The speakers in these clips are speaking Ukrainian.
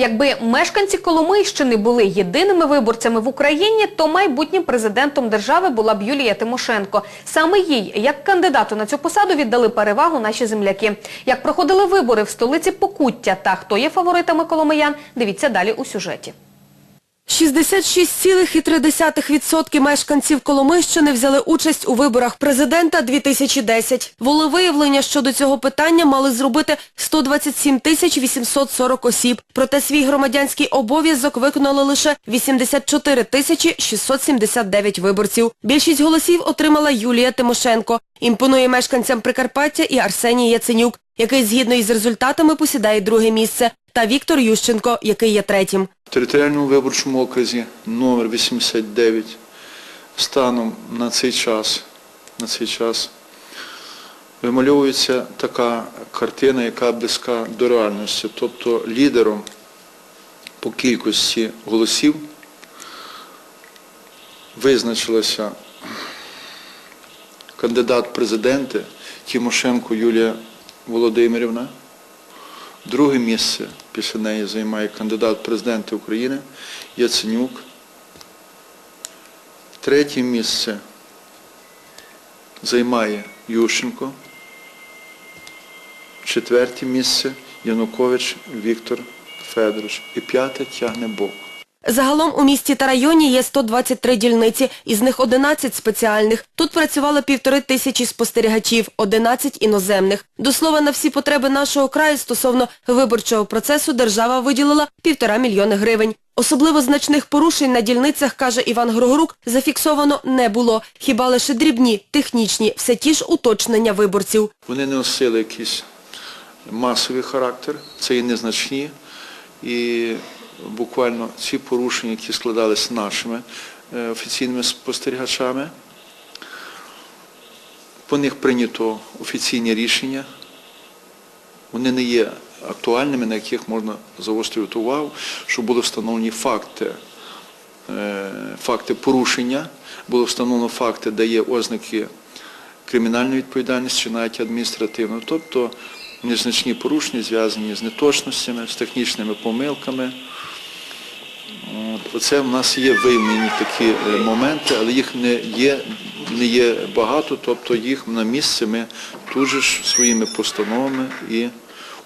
Якби мешканці Коломийщини були єдиними виборцями в Україні, то майбутнім президентом держави була б Юлія Тимошенко. Саме їй, як кандидату на цю посаду, віддали перевагу наші земляки. Як проходили вибори в столиці Покуття та хто є фаворитами коломиян, дивіться далі у сюжеті. 66,3% мешканців Коломийщини взяли участь у виборах президента 2010. Волевиявлення щодо цього питання мали зробити 127 тисяч 840 осіб. Проте свій громадянський обов'язок виконали лише 84 тисячі 679 виборців. Більшість голосів отримала Юлія Тимошенко. Імпонує мешканцям Прикарпаття і Арсеній Яценюк, який згідно із результатами посідає друге місце, та Віктор Ющенко, який є третім. В територіальному виборчому окрузі номер 89 станом на цей час, на цей час вимальовується така картина, яка близька до реальності. Тобто лідером по кількості голосів визначилася кандидат президенти Тимошенко Юлія Володимирівна. Друге місце після неї займає кандидат президента України Яценюк. Третє місце займає Ющенко. Четверте місце Янукович Віктор Федорович. І п'яте тягне Бог. Загалом у місті та районі є 123 дільниці, із них 11 спеціальних. Тут працювало півтори тисячі спостерігачів, 11 іноземних. До слова, на всі потреби нашого краю стосовно виборчого процесу держава виділила півтора мільйони гривень. Особливо значних порушень на дільницях, каже Іван Григорук, зафіксовано не було. Хіба лише дрібні, технічні, все ті ж уточнення виборців. Вони не носили якийсь масовий характер, це і незначні. І буквально ці порушення, які складалися нашими е, офіційними спостерігачами, по них прийнято офіційні рішення. Вони не є актуальними, на яких можна загострювати увагу, щоб були встановлені факти, е, факти порушення, було встановлено факти, де є ознаки кримінальної відповідальності чи навіть адміністративної. Тобто незначні порушення зв'язані з неточностями, з технічними помилками. Оце в нас є виявлені такі е, моменти, але їх не є, не є багато, тобто їх на місці ми тут же ж своїми постановами і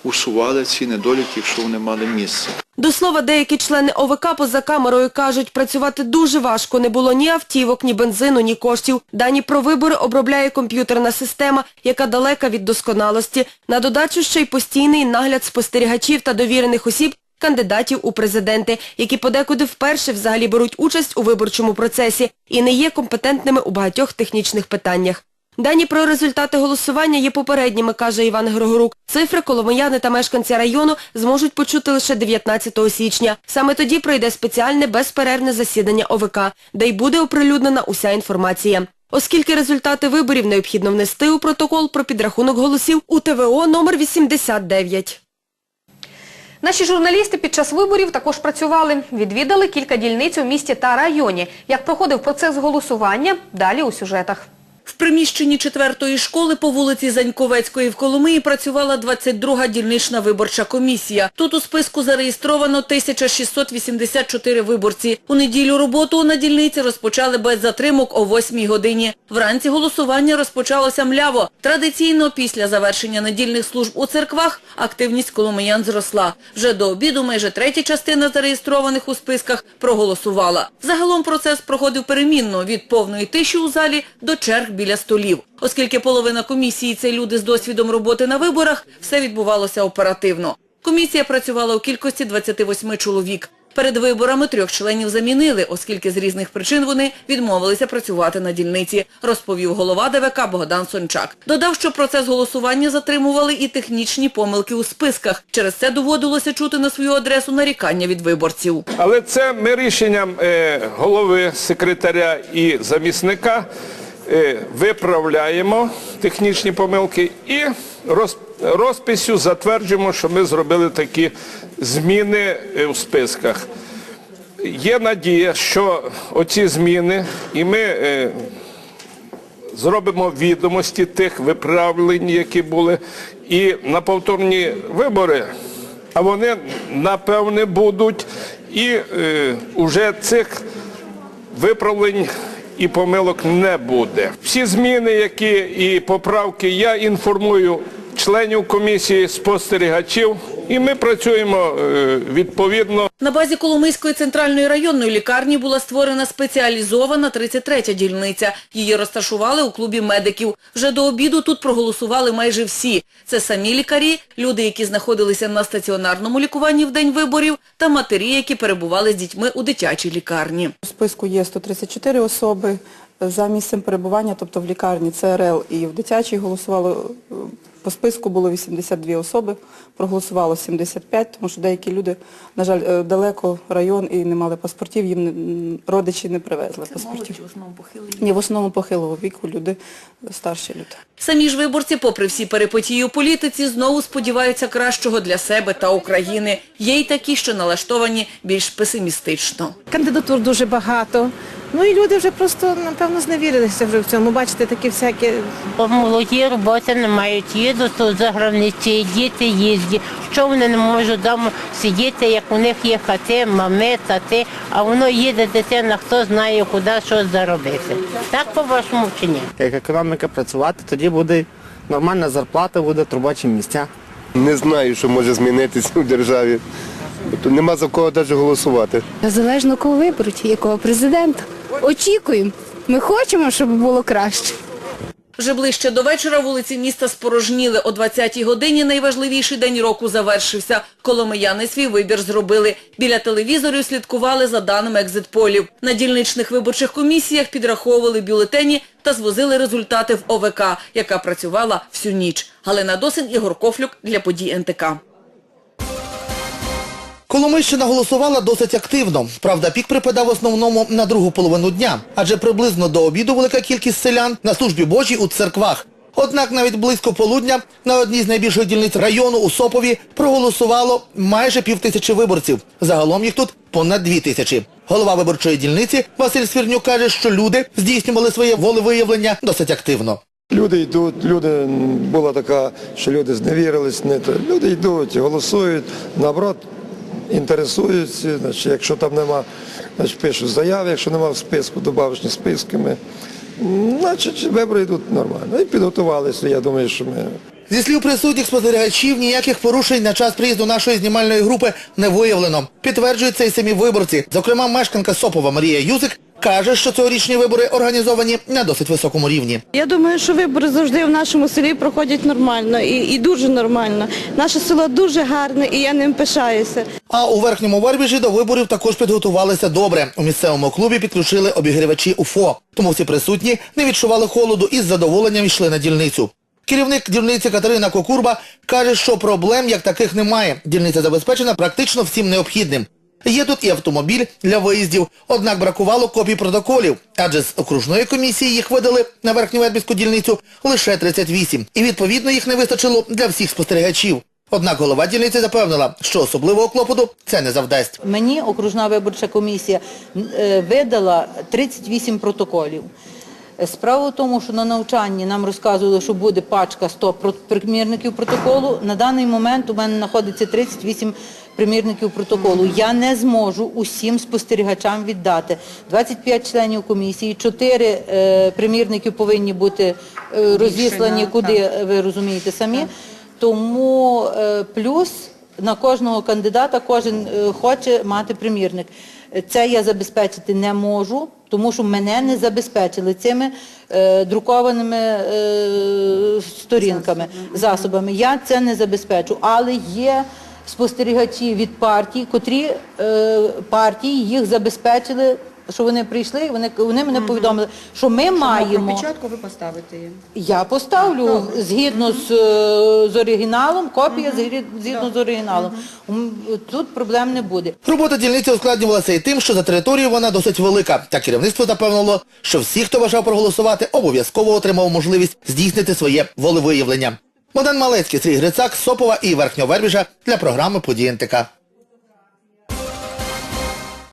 усували ці недоліки, якщо вони мали місце. До слова, деякі члени ОВК поза камерою кажуть, працювати дуже важко, не було ні автівок, ні бензину, ні коштів. Дані про вибори обробляє комп'ютерна система, яка далека від досконалості. На додачу ще й постійний нагляд спостерігачів та довірених осіб кандидатів у президенти, які подекуди вперше взагалі беруть участь у виборчому процесі і не є компетентними у багатьох технічних питаннях. Дані про результати голосування є попередніми, каже Іван Григорук. Цифри коломияни та мешканці району зможуть почути лише 19 січня. Саме тоді пройде спеціальне безперервне засідання ОВК, де й буде оприлюднена уся інформація. Оскільки результати виборів необхідно внести у протокол про підрахунок голосів у ТВО номер 89. Наші журналісти під час виборів також працювали. Відвідали кілька дільниць у місті та районі. Як проходив процес голосування, далі у сюжетах. В приміщенні четвертої школи по вулиці Заньковецької в Коломиї працювала 22-га дільнична виборча комісія. Тут у списку зареєстровано 1684 виборці. У неділю роботу на дільниці розпочали без затримок о 8-й годині. Вранці голосування розпочалося мляво. Традиційно після завершення недільних служб у церквах активність коломиян зросла. Вже до обіду майже третя частина зареєстрованих у списках проголосувала. Загалом процес проходив перемінно від повної тиші у залі до черг біля столів. Оскільки половина комісії – це люди з досвідом роботи на виборах, все відбувалося оперативно. Комісія працювала у кількості 28 чоловік. Перед виборами трьох членів замінили, оскільки з різних причин вони відмовилися працювати на дільниці, розповів голова ДВК Богдан Сончак. Додав, що процес голосування затримували і технічні помилки у списках. Через це доводилося чути на свою адресу нарікання від виборців. Але це ми рішенням е, голови, секретаря і замісника виправляємо технічні помилки і розписю затверджуємо, що ми зробили такі зміни е, у списках. Є надія, що оці зміни, і ми е, зробимо відомості тих виправлень, які були, і на повторні вибори а вони напевне будуть. І е, уже цих виправлень і помилок не буде. Всі зміни, які і поправки, я інформую членів комісії, спостерігачів, і ми працюємо е, відповідно. На базі Коломийської центральної районної лікарні була створена спеціалізована 33-я дільниця. Її розташували у клубі медиків. Вже до обіду тут проголосували майже всі. Це самі лікарі, люди, які знаходилися на стаціонарному лікуванні в день виборів, та матері, які перебували з дітьми у дитячій лікарні. У списку є 134 особи за місцем перебування, тобто в лікарні ЦРЛ і в дитячій голосувало, е, по списку було 82 особи, проголосувало 75, тому що деякі люди, на жаль, е, далеко район і не мали паспортів, їм родичі не привезли паспортів. Ні, в основному похилого віку люди, старші люди. Самі ж виборці, попри всі перипетії у політиці, знову сподіваються кращого для себе та України. Є й такі, що налаштовані більш песимістично. Кандидатур дуже багато. Ну і люди вже просто, напевно, зневірилися вже в цьому. Бачите, такі всякі Бо молоді роботи не мають, їдуть тут за границі, діти їздять. Що вони не можуть вдома сидіти, як у них є хати, мами, тати, а воно їде дитина, хто знає, куди що заробити. Так по-вашому чи ні? як економіка працювати, тоді буде нормальна зарплата, буде робочі місця. Не знаю, що може змінитися в державі. Тут нема за кого навіть голосувати. Залежно кого виберуть, якого президента. Очікуємо. Ми хочемо, щоб було краще. Вже ближче до вечора вулиці міста спорожніли. О 20-й годині найважливіший день року завершився. Коломияни свій вибір зробили. Біля телевізорів слідкували за даними екзитполів. На дільничних виборчих комісіях підраховували бюлетені та звозили результати в ОВК, яка працювала всю ніч. Галина Досин, Ігор Кофлюк для подій НТК. Коломийщина голосувала досить активно. Правда, пік припадав в основному на другу половину дня, адже приблизно до обіду велика кількість селян на службі Божій у церквах. Однак навіть близько полудня на одній з найбільших дільниць району у Сопові проголосувало майже пів тисячі виборців. Загалом їх тут понад дві тисячі. Голова виборчої дільниці Василь Свірнюк каже, що люди здійснювали своє волевиявлення досить активно. Люди йдуть, люди була така, що люди зневірились, не. Люди йдуть, голосують, наоборот, інтересуються. Значить, якщо там нема, значить пишуть заяви, якщо нема в списку, добавочні списками. ми. Значить, вибори йдуть нормально. І підготувалися, я думаю, що ми Зі слів присутніх спостерігачів, ніяких порушень на час приїзду нашої знімальної групи не виявлено. Підтверджуються і самі виборці. Зокрема, мешканка Сопова Марія Юзик каже, що цьогорічні вибори організовані на досить високому рівні. Я думаю, що вибори завжди в нашому селі проходять нормально і, і дуже нормально. Наше село дуже гарне і я ним пишаюся. А у верхньому Вербіжі до виборів також підготувалися добре. У місцевому клубі підключили обігрівачі УФО. Тому всі присутні не відчували холоду і з задоволенням йшли на дільницю. Керівник дільниці Катерина Кокурба каже, що проблем як таких немає. Дільниця забезпечена практично всім необхідним. Є тут і автомобіль для виїздів, однак бракувало копій протоколів, адже з окружної комісії їх видали на верхньовербівську дільницю лише 38, і відповідно їх не вистачило для всіх спостерігачів. Однак голова дільниці запевнила, що особливого клопоту це не завдасть. Мені окружна виборча комісія е, видала 38 протоколів. Справа в тому, що на навчанні нам розказували, що буде пачка 100 примірників протоколу. На даний момент у мене знаходиться 38 примірників протоколу. Я не зможу усім спостерігачам віддати. 25 членів комісії, 4 е, примірники повинні бути е, розіслані куди, ви розумієте самі. Тому е, плюс на кожного кандидата кожен е, хоче мати примірник. Це я забезпечити не можу, тому що мене не забезпечили цими е, друкованими е, сторінками, засобами. Я це не забезпечу, але є спостерігачі від партій, котрі е, партії їх забезпечили. Що вони прийшли, і вони, вони мене повідомили, що ми маємо. Початку ви поставите її. Я поставлю згідно з, е, з оригіналом, копія згід- згідно з оригіналом. М, Тут проблем не буде. Робота дільниці ускладнювалася і тим, що за територією вона досить велика. Та керівництво запевнило, що всі, хто бажав проголосувати, обов'язково отримав можливість здійснити своє волевиявлення. Богдан Малецький, Сергій Грицак, Сопова і Верхньовербіжа для програми «Події НТК».